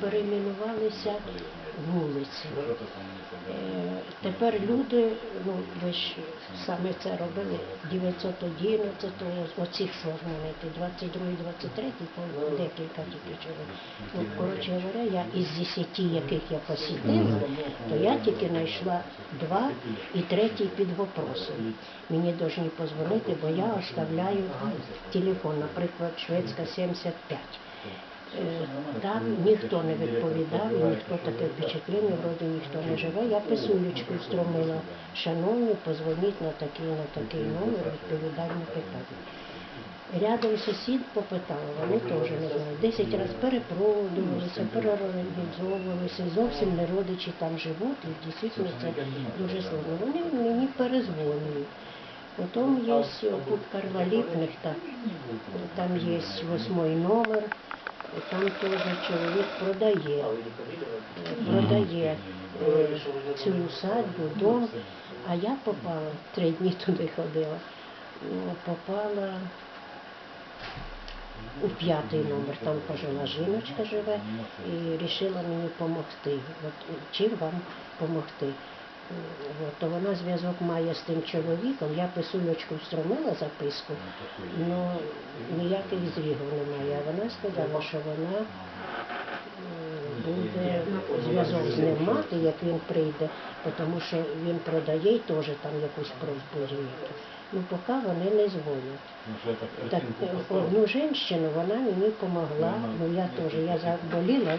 перейменувалися вулиці. Е, Тепер люди, ну ви ж саме це робили, 911, оцих сформувати, 22 23 по декілька тільки чоловік. Ну, коротше говоря, я із 10, яких я посітила, то я тільки знайшла два і третій під вопросом. Мені повинні позвонити, бо я оставляю телефон, наприклад, шведська 75. Е, Там ніхто не відповідав, ніхто таке впечатлення, вроді ніхто не живе. Я писулечку встромила, шановні, позвоніть на такий, на такий номер, відповідай на питання. Рядом сусід попитав, вони теж не знають. Десять разів перепродувалися, переорганізовувалися, зовсім не родичі там живуть, і дійсно це дуже складно. Вони мені перезвонюють. Потім є тут Карваліпних, так, там є восьмий номер, там теж чоловік продає, е, продає е, цю усадьбу, дом, а я попала, три дні туди ходила, ну, попала у п'ятий номер, там пожила жіночка живе і вирішила мені допомогти. От чим вам допомогти? От, то вона зв'язок має з тим чоловіком, я писулечку встромила записку, але ніяких зрігів немає. А вона сказала, що вона буде зв'язок з ним мати, як він прийде, тому що він продає і теж там якусь просьбу зробити. Ну, поки вони не дзвонять. Так, е, одну жінку вона мені допомогла, ну я теж, я заболіла,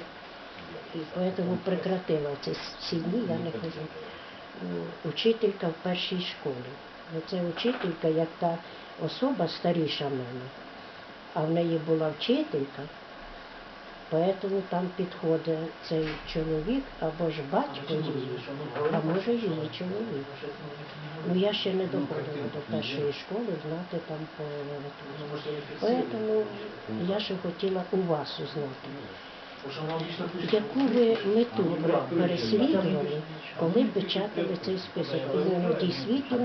і тому прекратила ці всі дні, я не хожу. Учителька в першій школі. Ну, Це учителька, як та особа старіша мене, а в неї була вчителька, тому там підходить цей чоловік або ж батько її, а може її чоловік. Ну я ще не доходила до першої школи знати там по літературі. Тому я ще хотіла у вас узнати. Яку ви мету переслідували, коли печатали цей список? Іменно дійсно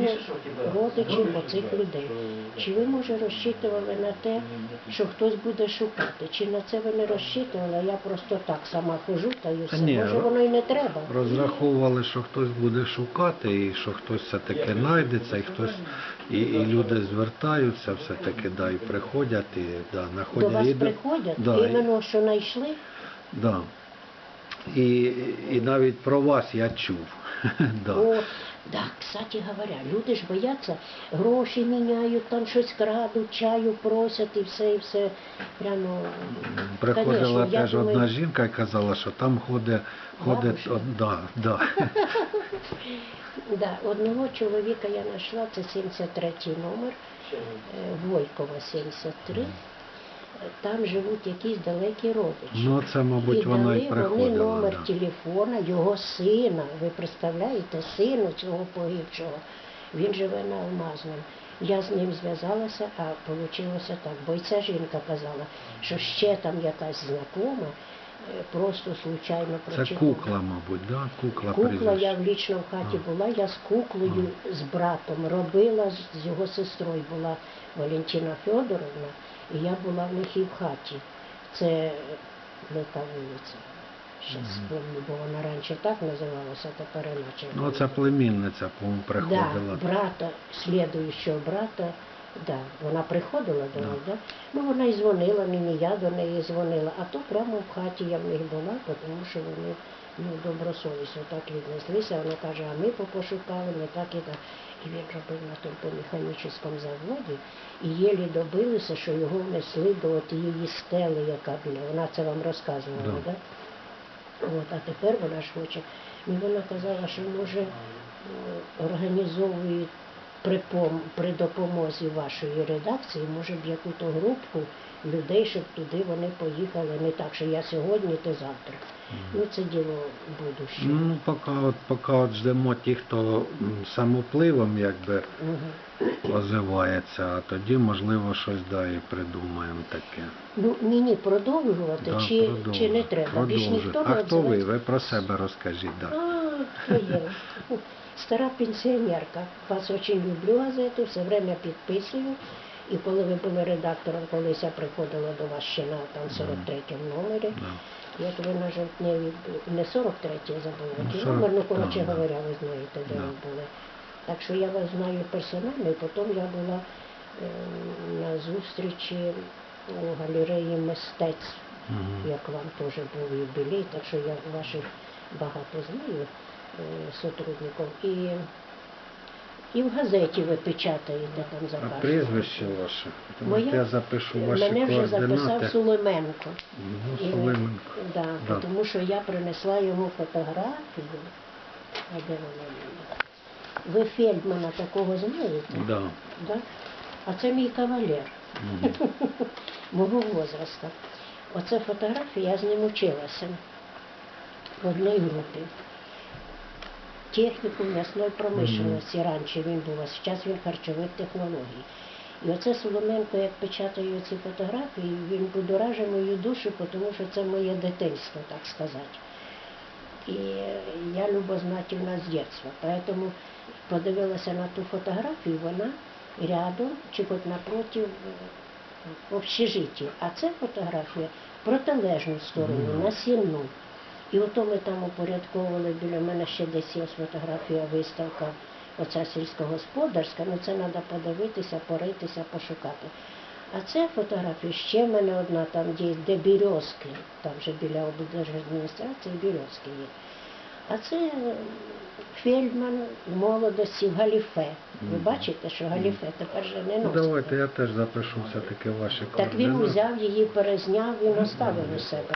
родичів оцих людей. Чи ви, може, розчитували на те, що хтось буде шукати? Чи на це ви не розчитували, я просто так сама хожу та й все. ні, Може, воно й не треба. Розраховували, що хтось буде шукати, і що хтось все-таки знайдеться, і хтось і, і люди звертаються, все-таки да, і приходять, і да, До вас і приходять, да, іменно що знайшли. Да. І, і навіть про вас я чув. да. О, да, кстати говоря, люди ж бояться, гроші міняють, там щось крадуть, чаю просять і все, і все. Прямо, Приходила Конечно, теж думаю- одна жінка і казала, що там ходить, ходить од- да, да. да, одного чоловіка я знайшла, це 73 номер, е, Войкова 73. Там живуть якісь далекі родичі. Ну це, мабуть, і вона дали і вони номер Да. телефона його сина. Ви представляєте, сину цього погибшого. Він живе на Алмазному. Я з ним зв'язалася, а вийшло так. Бо й ця жінка казала, що ще там якась знакома, просто случайно Це кукла, мабуть, да? кукла, Кукла, прізвище. я в лічно в хаті була, я з куклою, з братом робила, з- його сестрою була Валентина Федоровна, і я була в них і в хаті. Це не та вулиця. Ще спомню, бо вона раніше так називалася, тепер іначе. Ну це племінниця, по-моєму, приходила. Да, брата, слідуючого брата, да, вона приходила до них, да? ну вона і дзвонила мені, я до неї дзвонила, а то прямо в хаті я в них була, тому що вони ну, добросовісно так віднеслися. Вона каже, а ми попошукали, ми так і так. І він робив на тому по механічному заводі, і єлі добилися, що його внесли до тієї стели, яка біля. Вона це вам розказувала, Да. да? От, а тепер вона ж хоче. І вона казала, що може е, організовують при, пом- при допомозі вашої редакції, може б яку-то групку людей, щоб туди вони поїхали не так, що я сьогодні, то завтра. Ну це діло будуще. Ну, поки от, поки от ждемо ті, хто самопливом якби озивається, а тоді, можливо, щось да, і придумаємо таке. Ну ні, ні, продовжувати Да, чи, продовжуй, чи не треба? Більш продовжуй. ніхто А хто ви? Ви про себе розкажіть. Да. Стара пенсіонерка. Вас дуже люблю газету, все время підписую. І коли ви були редактором, колись я приходила до вас ще на там 43-му номері, от ви на жовтневі не 43-й забули, Ну, який номер, ну коротше говоря, ви знаєте, де ви були. Так що я вас знаю персонально, і потім я була е, на зустрічі у галереї мистецтв, Мгм. як вам теж був юбілей, так що я ваших багато знаю е, сотрудників. І, і в газеті ви печатаєте там за А прізвище ваше? От я запишу ваші Мене вже записав координати. Сулейменко. Ну, І- Да, Да. Тому що я принесла йому фотографію. А де вона? Ви Фельдмана такого знаєте? Да. Да? А це мій кавалер Мгм. мого возраста. Оце фотографія, я з ним училася в одній групі. Техніку м'ясної промишленості раніше він був, а зараз він харчових технологій. І оце Соломенко, як печатаю ці фотографії, він будоражить мою душу, тому що це моє дитинство, так сказати. І я любознательна з дитинства. Поэтому подивилася на ту фотографію, вона рядом чи хоч напротив е, общежиття. А це фотографія в протилежну сторону, на сінну. І ото ми там упорядковували, біля мене ще десь є фотографія, виставка, оця сільськогосподарська, ну це треба подивитися, поритися, пошукати. А це фотографія ще в мене одна там, де, де бірьозки, там вже біля облдержадміністрації бірьозки є. А це е, Фельдман в молодості в галіфе. Ви бачите, що галіфе тепер же не носить. давайте я теж запишу все-таки ваші Так він координати. взяв її, перезняв, він оставив у себе.